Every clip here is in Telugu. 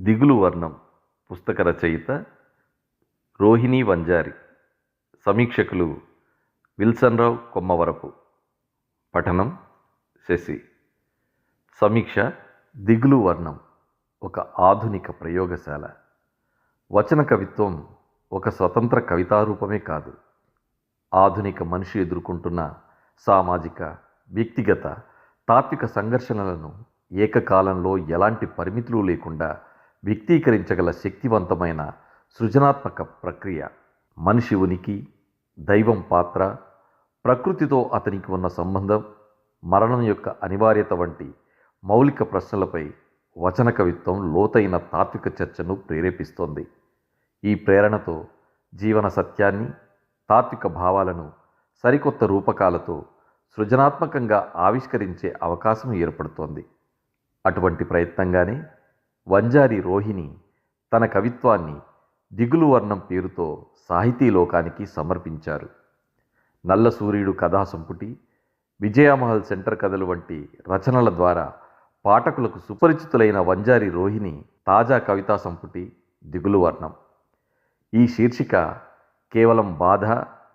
దిగులు వర్ణం పుస్తక రచయిత రోహిణి వంజారి. సమీక్షకులు విల్సన్రావు కొమ్మవరపు. పఠనం శశి. సమీక్ష దిగులు వర్ణం ఒక ఆధునిక ప్రయోగశాల. వచన కవిత్వం ఒక స్వతంత్ర కవితారూపమే కాదు. ఆధునిక మనిషి ఎదుర్కొంటున్న సామాజిక వ్యక్తిగత తాత్విక సంఘర్షణలను ఏకకాలంలో ఎలాంటి పరిమితులు లేకుండా వ్యక్తీకరించగల శక్తివంతమైన సృజనాత్మక ప్రక్రియ. మనిషి ఉనికి దైవం పాత్ర ప్రకృతితో అతనికి ఉన్న సంబంధం మరణం యొక్క అనివార్యత వంటి మౌలిక ప్రశ్నలపై వచన కవిత్వం లోతైన తాత్విక చర్చను ప్రేరేపిస్తోంది. ఈ ప్రేరణతో జీవన సత్యాన్ని తాత్విక భావాలను సరికొత్త రూపకాలతో సృజనాత్మకంగా ఆవిష్కరించే అవకాశం ఏర్పడుతోంది. అటువంటి ప్రయత్నంగానే వంజారి రోహిణి తన కవిత్వాన్ని దిగులు వర్ణం పేరుతో సాహితీ లోకానికి సమర్పించారు. నల్ల సూర్యుడు కథా సంపుటి విజయమహల్ సెంటర్ కథలు వంటి రచనల ద్వారా పాఠకులకు సుపరిచితులైన వంజారి రోహిణి తాజా కవితా సంపుటి దిగులు వర్ణం. ఈ శీర్షిక కేవలం బాధ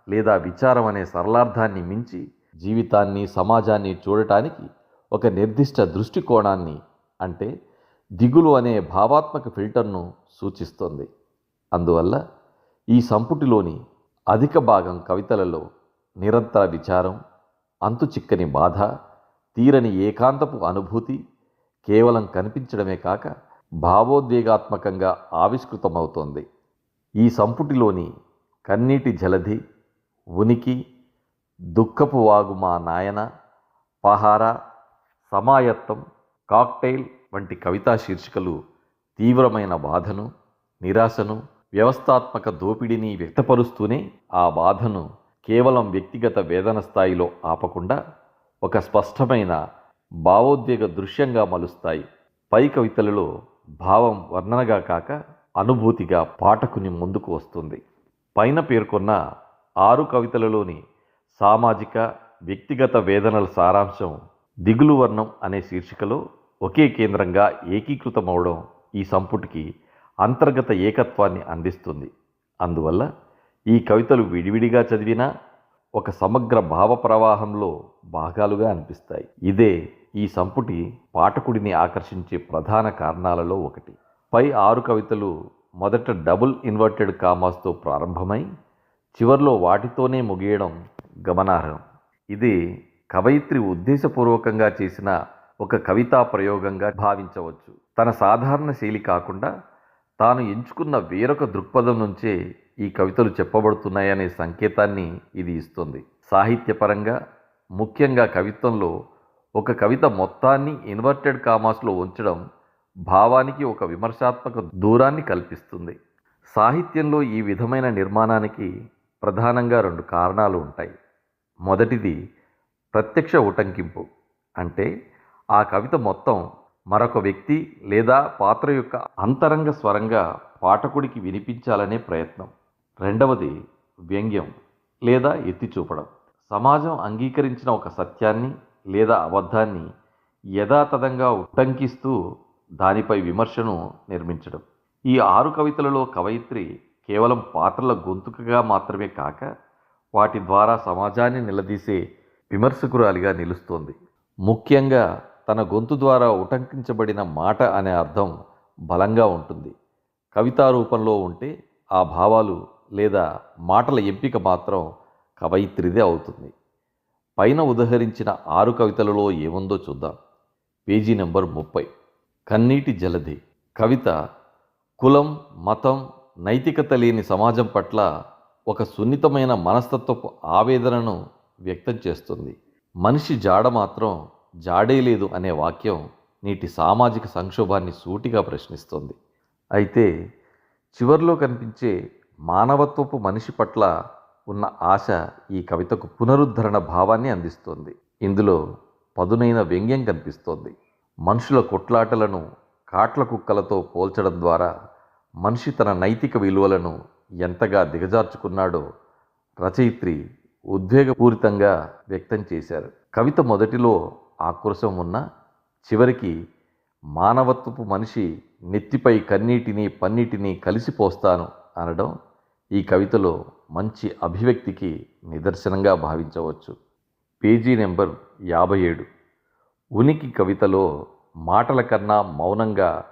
లేదా విచారం అనే సరళార్థాన్ని మించి జీవితాన్ని సమాజాన్ని చూడటానికి ఒక నిర్దిష్ట దృష్టికోణాన్ని అంటే దిగులు అనే భావాత్మక ఫిల్టర్ను సూచిస్తుంది. అందువల్ల ఈ సంపుటిలోని అధిక భాగం కవితలలో నిరంతర విచారం అంతుచిక్కని బాధ తీరని ఏకాంతపు అనుభూతి కేవలం కనిపించడమే కాక భావోద్వేగాత్మకంగా ఆవిష్కృతమవుతోంది. ఈ సంపుటిలోని కన్నీటి జలధి ఉనికి దుఃఖపు వాగు మా నాయన పహార సమాయత్తం కాక్టైల్ వంటి కవితా శీర్షికలు తీవ్రమైన బాధను నిరాశను వ్యవస్థాత్మక దోపిడీని వ్యక్తపరుస్తూనే ఆ బాధను కేవలం వ్యక్తిగత వేదన స్థాయిలో ఆపకుండా ఒక స్పష్టమైన భావోద్వేగ దృశ్యంగా మలుస్తాయి. పై కవితలలో భావం వర్ణనగా కాక అనుభూతిగా పాఠకుని ముందుకు వస్తుంది. పైన పేర్కొన్న ఆరు కవితలలోని సామాజిక వ్యక్తిగత వేదనల సారాంశం దిగులు వర్ణం అనే శీర్షికలో ఒకే కేంద్రంగా ఏకీకృతమవడం ఈ సంపుటికి అంతర్గత ఏకత్వాన్ని అందిస్తుంది. అందువల్ల ఈ కవితలు విడివిడిగా చదివినా ఒక సమగ్ర భావ ప్రవాహంలో భాగాలుగా అనిపిస్తాయి. ఇదే ఈ సంపుటి పాఠకుడిని ఆకర్షించే ప్రధాన కారణాలలో ఒకటి. పై ఆరు కవితలు మొదట డబుల్ ఇన్వర్టెడ్ కామాస్తో ప్రారంభమై చివర్లో వాటితోనే ముగియడం గమనార్హం. ఇది కవయిత్రి ఉద్దేశపూర్వకంగా చేసిన ఒక కవితా ప్రయోగంగా భావించవచ్చు. తన సాధారణ శైలి కాకుండా తాను ఎంచుకున్న వేరొక దృక్పథం నుంచే ఈ కవితలు చెప్పబడుతున్నాయనే సంకేతాన్ని ఇది ఇస్తుంది. సాహిత్యపరంగా ముఖ్యంగా కవిత్వంలో ఒక కవిత మొత్తాన్ని ఇన్వర్టెడ్ కామాస్లో ఉంచడం భావానికి ఒక విమర్శాత్మక దూరాన్ని కల్పిస్తుంది. సాహిత్యంలో ఈ విధమైన నిర్మాణానికి ప్రధానంగా రెండు కారణాలు ఉంటాయి. మొదటిది ప్రత్యక్ష ఉటంకింపు. అంటే ఆ కవిత మొత్తం మరొక వ్యక్తి లేదా పాత్ర యొక్క అంతరంగ స్వరంగా పాఠకుడికి వినిపించాలనే ప్రయత్నం. రెండవది వ్యంగ్యం లేదా ఎత్తి చూపడం. సమాజం అంగీకరించిన ఒక సత్యాన్ని లేదా అబద్ధాన్ని యథాతథంగా ఉటంకిస్తూ దానిపై విమర్శను నిర్మించడం. ఈ ఆరు కవితలలో కవయిత్రి కేవలం పాత్రల గొంతుకగా మాత్రమే కాక వాటి ద్వారా సమాజాన్ని నిలదీసే విమర్శకురాలిగా నిలుస్తోంది. ముఖ్యంగా తన గొంతు ద్వారా ఉటంకించబడిన మాట అనే అర్థం బలంగా ఉంటుంది. కవితా రూపంలో ఉంటే ఆ భావాలు లేదా మాటల ఎంపిక మాత్రం కవయిత్రిదే అవుతుంది. పైన ఉదహరించిన ఆరు కవితలలో ఏముందో చూద్దాం. పేజీ నెంబర్ ముప్పై. కన్నీటి జలధి. కవిత కులం మతం నైతికత లేని సమాజం పట్ల ఒక సున్నితమైన మనస్తత్వపు ఆవేదనను వ్యక్తం చేస్తుంది. మనిషి జాడ మాత్రం జాడే లేదు అనే వాక్యం నీటి సామాజిక సంక్షోభాన్ని సూటిగా ప్రశ్నిస్తోంది. అయితే చివర్లో కనిపించే మానవత్వపు మనిషి పట్ల ఉన్న ఆశ ఈ కవితకు పునరుద్ధరణ భావాన్ని అందిస్తోంది. ఇందులో పదునైన వ్యంగ్యం కనిపిస్తోంది. మనుషుల కొట్లాటలను కాట్ల కుక్కలతో పోల్చడం ద్వారా మనిషి తన నైతిక విలువలను ఎంతగా దిగజార్చుకున్నాడో రచయిత్రి ఉద్వేగపూరితంగా వ్యక్తం చేశారు. కవిత మొదటిలో ఆక్రోశం ఉన్న చివరికి మానవత్వపు మనిషి నెత్తిపై కన్నీటిని పన్నీటిని కలిసిపోస్తాను అనడం ఈ కవితలో మంచి అభివ్యక్తికి నిదర్శనంగా భావించవచ్చు. పేజీ నెంబర్ యాభై ఏడు. ఉనికి కవితలో మాటల కన్నా మౌనంగా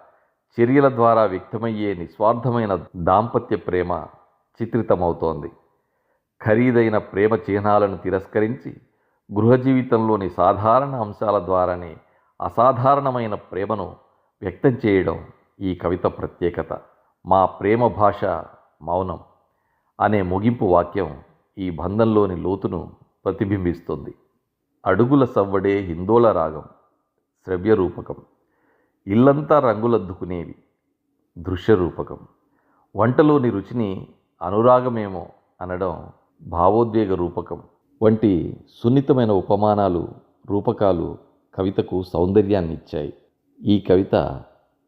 చర్యల ద్వారా వ్యక్తమయ్యే నిస్వార్థమైన దాంపత్య ప్రేమ చిత్రితమవుతోంది. ఖరీదైన ప్రేమ చిహ్నాలను తిరస్కరించి గృహ జీవితంలోని సాధారణ అంశాల ద్వారానే అసాధారణమైన ప్రేమను వ్యక్తం చేయడం ఈ కవిత ప్రత్యేకత. మా ప్రేమ భాష మౌనం అనే ముగింపు వాక్యం ఈ బంధంలోని లోతును ప్రతిబింబిస్తుంది. అడుగుల సవ్వడే హిందోళ రాగం శ్రవ్య రూపకం ఇల్లంతా రంగులద్దుకునేవి దృశ్య రూపకం వంటలోని రుచిని అనురాగమేమో అనడం భావోద్వేగ రూపకం. వంటి సున్నితమైన ఉపమానాలు రూపకాలు కవితకు సౌందర్యాన్ని ఇచ్చాయి. ఈ కవిత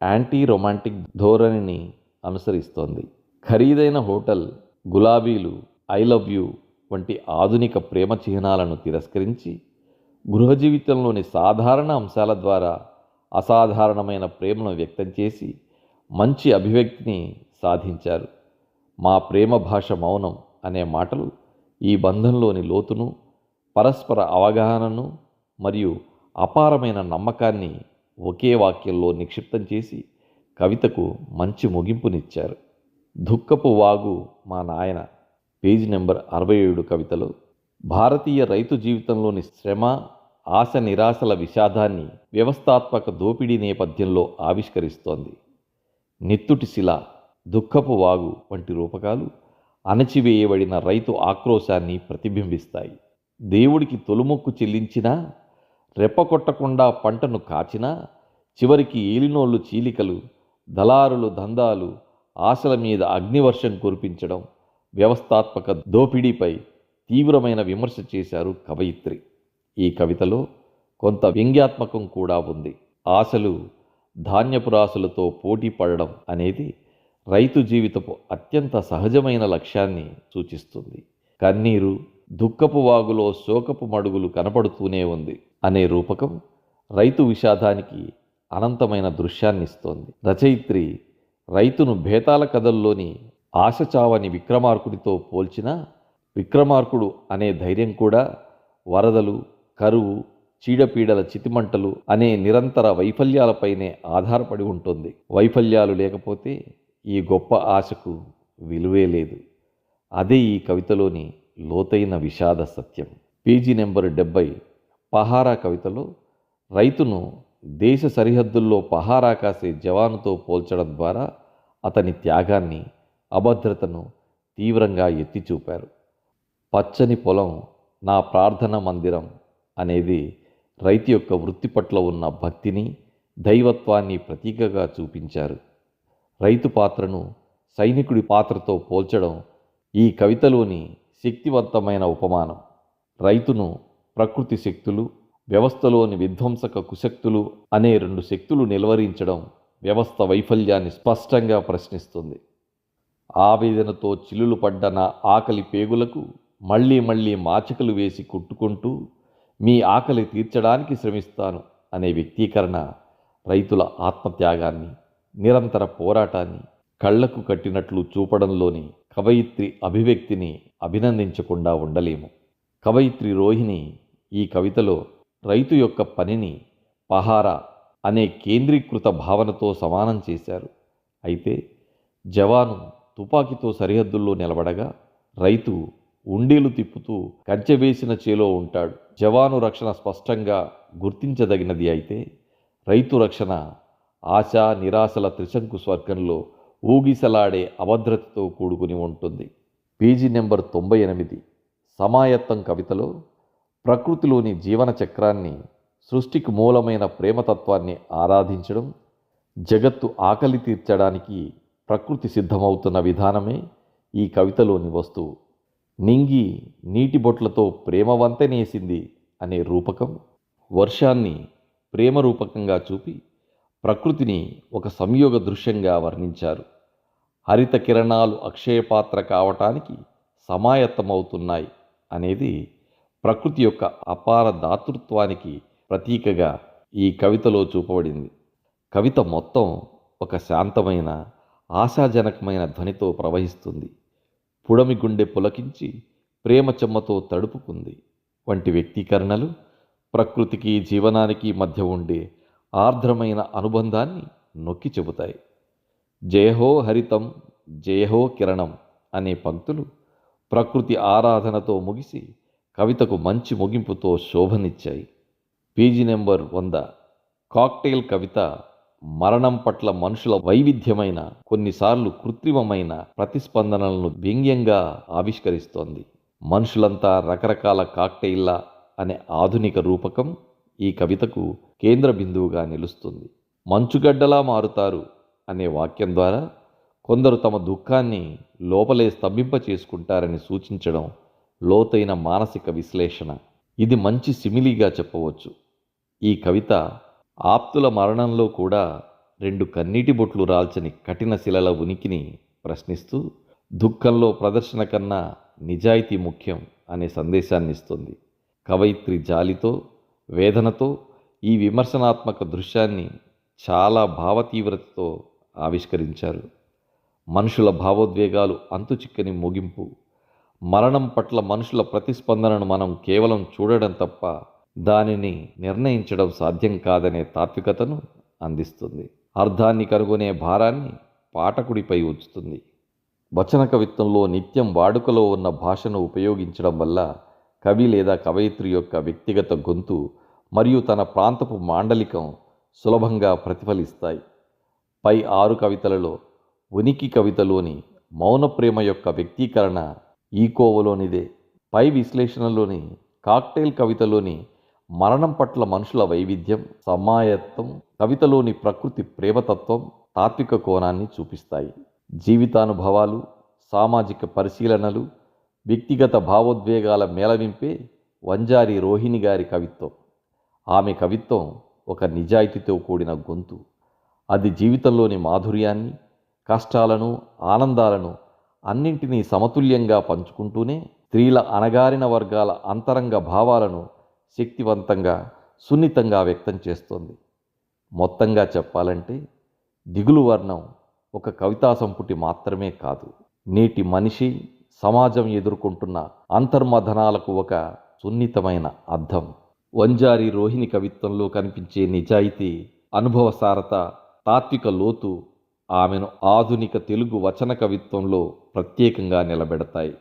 యాంటీ రొమాంటిక్ ధోరణిని అనుసరిస్తోంది. ఖరీదైన హోటల్ గులాబీలు ఐ లవ్ యూ వంటి ఆధునిక ప్రేమ చిహ్నాలను తిరస్కరించి గృహ జీవితంలోని సాధారణ అంశాల ద్వారా అసాధారణమైన ప్రేమను వ్యక్తం చేసి మంచి అభివ్యక్తిని సాధించారు. మా ప్రేమ భాష మౌనం అనే మాటలు ఈ బంధంలోని లోతును పరస్పర అవగాహనను మరియు అపారమైన నమ్మకాన్ని ఒకే వాక్యంలో నిక్షిప్తం చేసి కవితకు మంచి ముగింపునిచ్చారు. దుఃఖపు వాగు మా నాయన పేజీ నెంబర్ అరవై ఏడు కవితలో భారతీయ రైతు జీవితంలోని శ్రమ ఆశ నిరాశల విషాదాన్ని వ్యవస్థాత్మక దోపిడీ నేపథ్యంలో ఆవిష్కరిస్తోంది. నెత్తుటి శిల దుఃఖపు వాగు వంటి రూపకాలు అణచివేయబడిన రైతు ఆక్రోశాన్ని ప్రతిబింబిస్తాయి. దేవుడికి తొలుమొక్కు చెల్లించినా రెప్పకొట్టకుండా పంటను కాచినా చివరికి ఏలినోళ్ళు చీలికలు దళారులు దందాలు ఆశల మీద అగ్నివర్షం కురిపించడం వ్యవస్థాత్మక దోపిడీపై తీవ్రమైన విమర్శ చేశారు కవయిత్రి. ఈ కవితలో కొంత వ్యంగ్యాత్మకం కూడా ఉంది. ఆశలు ధాన్యపురాశులతో పోటీ పడడం అనేది రైతు జీవితపు అత్యంత సహజమైన లక్ష్యాన్ని సూచిస్తుంది. కన్నీరు దుఃఖపు వాగులో శోకపు మడుగులు కనపడుతూనే ఉంది అనే రూపకం రైతు విషాదానికి అనంతమైన దృశ్యాన్నిస్తోంది. రచయిత్రి రైతును భేతాల కథల్లోని ఆశచావని విక్రమార్కుడితో పోల్చినా విక్రమార్కుడు అనే ధైర్యం కూడా వరదలు కరువు చీడపీడల చితిమంటలు అనే నిరంతర వైఫల్యాలపైనే ఆధారపడి ఉంటుంది. వైఫల్యాలు లేకపోతే ఈ గొప్ప ఆశకు విలువే లేదు. అదే ఈ కవితలోని లోతైన విషాద సత్యం. పేజీ నెంబర్ డెబ్బై పహారా కవితలో రైతును దేశ సరిహద్దుల్లో పహారా కాసే జవానుతో పోల్చడం ద్వారా అతని త్యాగాన్ని అభద్రతను తీవ్రంగా ఎత్తి చూపారు పచ్చని పొలం నా ప్రార్థన మందిరం అనేది రైతు యొక్క వృత్తి పట్ల ఉన్న భక్తిని దైవత్వాన్ని ప్రతీకగా చూపించారు. రైతు పాత్రను సైనికుడి పాత్రతో పోల్చడం ఈ కవితలోని శక్తివంతమైన ఉపమానం. రైతును ప్రకృతి శక్తులు వ్యవస్థలోని విధ్వంసక కుశక్తులు అనే రెండు శక్తులు నిలువరించడం వ్యవస్థ వైఫల్యాన్ని స్పష్టంగా ప్రశ్నిస్తుంది. ఆవేదనతో చిల్లులు పడ్డ నా ఆకలి పేగులకు మళ్ళీ మళ్ళీ మాచికలు వేసి కుట్టుకుంటూ మీ ఆకలి తీర్చడానికి శ్రమిస్తాను అనే వ్యక్తీకరణ రైతుల ఆత్మత్యాగాన్ని నిరంతర పోరాటాన్ని కళ్ళకు కట్టినట్లు చూపడంలోని కవయిత్రి అభివ్యక్తిని అభినందించకుండా ఉండలేము. కవయిత్రి రోహిణి ఈ కవితలో రైతు యొక్క పనిని పహారా అనే కేంద్రీకృత భావనతో సమానం చేశారు. అయితే జవాను తుపాకీతో సరిహద్దుల్లో నిలబడగా రైతు ఉండేలు తిప్పుతూ కంచె వేసిన చేలో ఉంటాడు. జవాను రక్షణ స్పష్టంగా గుర్తించదగినది అయితే రైతు రక్షణ ఆశ నిరాశల త్రిశంకు స్వర్గంలో ఊగిసలాడే అభద్రతతో కూడుకుని ఉంటుంది. పేజీ నెంబర్ తొంభై ఎనిమిది. సమాయత్తం కవితలో ప్రకృతిలోని జీవన చక్రాన్ని సృష్టికి మూలమైన ప్రేమతత్వాన్ని ఆరాధించడం జగత్తు ఆకలి తీర్చడానికి ప్రకృతి సిద్ధమవుతున్న విధానమే ఈ కవితలోని వస్తువు. నింగి నీటి బొట్లతో ప్రేమ వంతెనేసింది అనే రూపకం వర్షాన్ని ప్రేమ రూపకంగా చూపి ప్రకృతిని ఒక సంయోగ దృశ్యంగా వర్ణించారు. హరిత కిరణాలు అక్షయపాత్ర కావటానికి సమాయత్తమవుతున్నాయి అనేది ప్రకృతి యొక్క అపార దాతృత్వానికి ప్రతీకగా ఈ కవితలో చూపబడింది. కవిత మొత్తం ఒక శాంతమైన ఆశాజనకమైన ధ్వనితో ప్రవహిస్తుంది. పుడమి గుండె పులకించి ప్రేమ చెమ్మతో తడుపుకుంది. వంటి వ్యక్తీకరణలు ప్రకృతికి జీవనానికి మధ్య ఉండే ఆర్ద్రమైన అనుబంధాన్ని నొక్కి చెబుతాయి. జయహో హరితం జయహో కిరణం అనే పంక్తులు ప్రకృతి ఆరాధనతో ముగిసి కవితకు మంచి ముగింపుతో శోభనిచ్చాయి. పేజీ నెంబర్ వంద. కాక్టైల్ కవిత మరణం పట్ల మనుషుల వైవిధ్యమైన కొన్నిసార్లు కృత్రిమమైన ప్రతిస్పందనలను వ్యంగ్యంగా ఆవిష్కరిస్తోంది. మనుషులంతా రకరకాల కాక్టైల్లా అనే ఆధునిక రూపకం ఈ కవితకు కేంద్ర బిందువుగా నిలుస్తుంది. మంచుగడ్డలా మారుతారు అనే వాక్యం ద్వారా కొందరు తమ దుఃఖాన్ని లోపలే స్తంభింప చేసుకుంటారని సూచించడం లోతైన మానసిక విశ్లేషణ. ఇది మంచి సిమిలిగా చెప్పవచ్చు. ఈ కవిత ఆప్తుల మరణంలో కూడా రెండు కన్నీటి బొట్లు రాల్చని కఠిన శిలల ఉనికిని ప్రశ్నిస్తూ దుఃఖంలో ప్రదర్శన కన్నా నిజాయితీ ముఖ్యం అనే సందేశాన్ని ఇస్తుంది కవయిత్రి జాలితో వేదనతో ఈ విమర్శనాత్మక దృశ్యాన్ని చాలా భావతీవ్రతతో ఆవిష్కరించారు. మనుషుల భావోద్వేగాలు అంతుచిక్కని ముగింపు మరణం పట్ల మనుషుల ప్రతిస్పందనను మనం కేవలం చూడడం తప్ప దానిని నిర్ణయించడం సాధ్యం కాదనే తాత్వికతను అందిస్తుంది. అర్థాన్ని కనుగొనే భారాన్ని పాఠకుడిపై ఉంచుతుంది. వచన కవిత్వంలో నిత్యం వాడుకలో ఉన్న భాషను ఉపయోగించడం వల్ల కవి లేదా కవయిత్రి యొక్క వ్యక్తిగత గొంతు మరియు తన ప్రాంతపు మాండలికం సులభంగా ప్రతిఫలిస్తాయి. పై ఆరు కవితలలో ఉనికి కవితలోని మౌన ప్రేమ యొక్క వ్యక్తీకరణ ఈ కోవలోనిదే. పై విశ్లేషణలోని కాక్టైల్ కవితలోని మరణం పట్ల మనుషుల వైవిధ్యం సమాయత్వం కవితలోని ప్రకృతి ప్రేమతత్వం తాత్విక కోణాన్ని చూపిస్తాయి. జీవితానుభవాలు సామాజిక పరిశీలనలు వ్యక్తిగత భావోద్వేగాల మేళవింపే వంజారి రోహిణి గారి కవిత్వం. ఆమె కవిత్వం ఒక నిజాయితీతో కూడిన గొంతు. అది జీవితంలోని మాధుర్యాన్ని కష్టాలను ఆనందాలను అన్నింటినీ సమతుల్యంగా పంచుకుంటూనే స్త్రీల అణగారిన వర్గాల అంతరంగ భావాలను శక్తివంతంగా సున్నితంగా వ్యక్తం చేస్తోంది. మొత్తంగా చెప్పాలంటే దిగులు వర్ణం ఒక కవితా సంపుటి మాత్రమే కాదు. నేటి మనిషి సమాజం ఎదుర్కొంటున్న అంతర్మథనాలకు ఒక సున్నితమైన అర్థం. వంజారి రోహిణి కవిత్వంలో కనిపించే నిజాయితీ అనుభవసారత తాత్విక లోతు ఆమెను ఆధునిక తెలుగు వచన కవిత్వంలో ప్రత్యేకంగా నిలబెడతాయి.